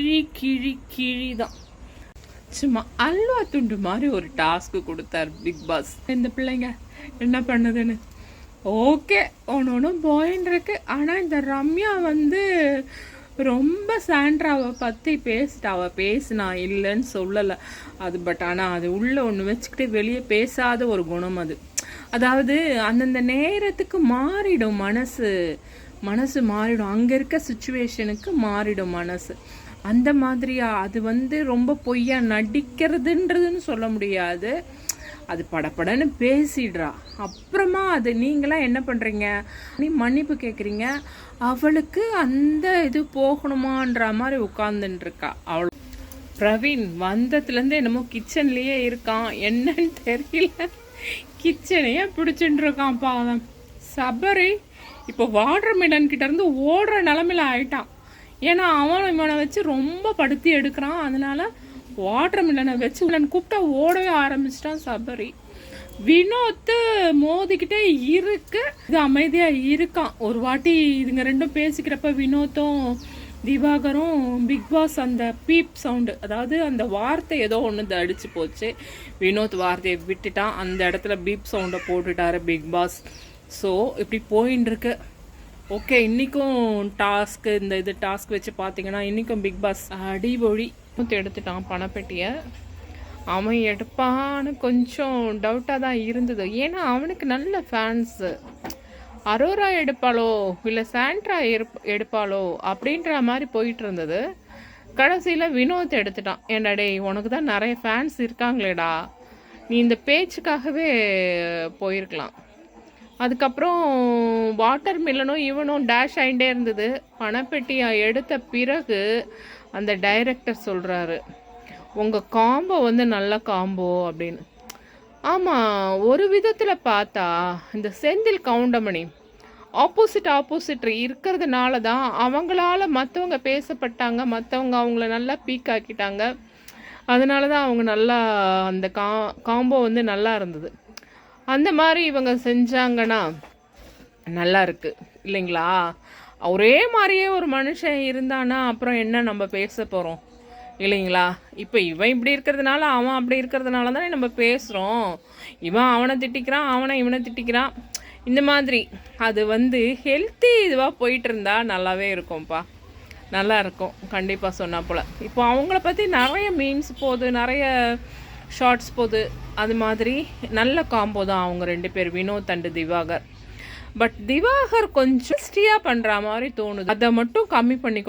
கிழி கிழி கிழி தான் சும்மா அல்வா துண்டு மாதிரி ஒரு டாஸ்க்கு கொடுத்தார் பிக் பாஸ் இந்த பிள்ளைங்க என்ன பண்ணுதுன்னு? ஓகே ஒன்று ஒன்றும் போயின்னு இருக்கு. ஆனால் இந்த ரம்யா வந்து ரொம்ப சாண்ட்ராவை பற்றி பேசிட்டு அவள் பேசினா இல்லைன்னு சொல்லலை. அது பட் ஆனால் அது உள்ளே ஒன்று வச்சுக்கிட்டு வெளியே பேசாத ஒரு குணம் அது. அதாவது அந்தந்த நேரத்துக்கு மாறிடும் மனசு. மனசு மாறிடும். அங்கே இருக்க சுச்சுவேஷனுக்கு மாறிடும் மனசு. அந்த மாதிரியா? அது வந்து ரொம்ப பொய்யா நடிக்கிறதுன்றதுன்னு சொல்ல முடியாது. அது படபடன்னு பேசிடுறா. அப்புறமா அது நீங்களாம் என்ன பண்ணுறீங்க நீ மன்னிப்பு கேட்குறீங்க அவளுக்கு அந்த இது போகணுமான்ற மாதிரி உட்காந்துட்டுருக்கா அவள் பிரவீன் வந்ததுலேருந்து என்னமோ கிச்சன்லேயே இருக்கான். என்னன்னு தெரியல. கிச்சனையே பிடிச்சிட்டு இருக்கான் பாவம் சபரி இப்போ வாட்டர் மிலன் கிட்டேருந்து ஓடுற நிலமையில ஆயிட்டான். ஏன்னா அவன் இவனை வச்சு ரொம்ப படுத்தி எடுக்கிறான். அதனால வாட்டர் மில்லனை வச்சு மிலன் கூப்பிட்டா ஓடவே ஆரம்பிச்சிட்டான் சபரி. வினோத்து மோதிக்கிட்டே இருக்கு இது அமைதியாக இருக்கான். ஒரு வாட்டி இதுங்க ரெண்டும் பேசிக்கிறப்ப வினோத்தும் திவாகரும் பிக் பாஸ் அந்த பீப் சவுண்டு அதாவது அந்த வார்த்தை ஏதோ ஒன்று அடிச்சு போச்சு. வினோத் வார்த்தையை விட்டுட்டான். அந்த இடத்துல பீப் சவுண்டை போட்டுட்டாரு பிக் பாஸ். ஸோ இப்படி போயின்னு இருக்கு ஓகே இன்றைக்கும் டாஸ்க்கு இந்த இது டாஸ்க் வச்சு பார்த்தீங்கன்னா இன்றைக்கும் பிக் பாஸ் அடிபொழி எடுத்துட்டான் பணப்பெட்டியை. அவன் எடுப்பான்னு கொஞ்சம் டவுட்டாக தான் இருந்தது. ஏன்னா அவனுக்கு நல்ல ஃபேன்ஸு அரோரா எடுப்பாளோ இல்லை சாண்ட்ரா எடுப்பாளோ அப்படின்ற மாதிரி போயிட்டு இருந்தது. கடைசியில் வினோத் எடுத்துட்டான். ஏன்டா டேய் உனக்கு தான் நிறைய ஃபேன்ஸ் இருக்காங்களேடா. நீ இந்த பேச்சுக்காகவே போயிருக்கலாம். அதுக்கப்புறம் வாட்டர் மில்லனும் இவனும் டேஷ் ஆகிட்டே இருந்தது. பணப்பெட்டியை எடுத்த பிறகு அந்த டைரக்டர் சொல்கிறாரு உங்கள் காம்போ வந்து நல்ல காம்போ அப்படின்னு. ஆமாம் ஒரு விதத்தில் பார்த்தா இந்த செந்தில் கவுண்டமணி ஆப்போசிட் ஆப்போசிட் இருக்கிறதுனால தான் அவங்களால மற்றவங்க பேசப்பட்டாங்க மற்றவங்க அவங்கள நல்லா பீக் ஆக்கிட்டாங்க. அதனால தான் அவங்க நல்லா அந்த கா காம்போ வந்து நல்லா இருந்தது. அந்த மாதிரி இவங்க செஞ்சாங்கன்னா நல்லா இருக்கு இல்லைங்களா? ஒரே மாதிரியே ஒரு மனுஷன் இருந்தானா அப்புறம் என்ன நம்ம பேச போகிறோம் இல்லைங்களா? இப்போ இவன் இப்படி இருக்கிறதுனால அவன் அப்படி இருக்கிறதுனால தானே நம்ம பேசுகிறோம் இவன் அவனை திட்டிக்கிறான் அவனை இவனை திட்டிக்கிறான். இந்த மாதிரி அது வந்து ஹெல்த்தி இதுவாக போயிட்டு இருந்தா நல்லாவே இருக்கும்ப்பா. நல்லா இருக்கும் கண்டிப்பாக சொன்னால் போல். இப்போ அவங்கள பற்றி நிறைய மீன்ஸ் போகுது நிறைய ஷார்ட்ஸ் போது அது மாதிரி நல்ல காம்போ தான் அவங்க ரெண்டு பேர் வினோத் அண்டு திவாகர். பட் திவாகர் கொஞ்சம் ஸ்டியாக பண்ணுற மாதிரி தோணுது. அதை மட்டும் கம்மி பண்ணிக்கோ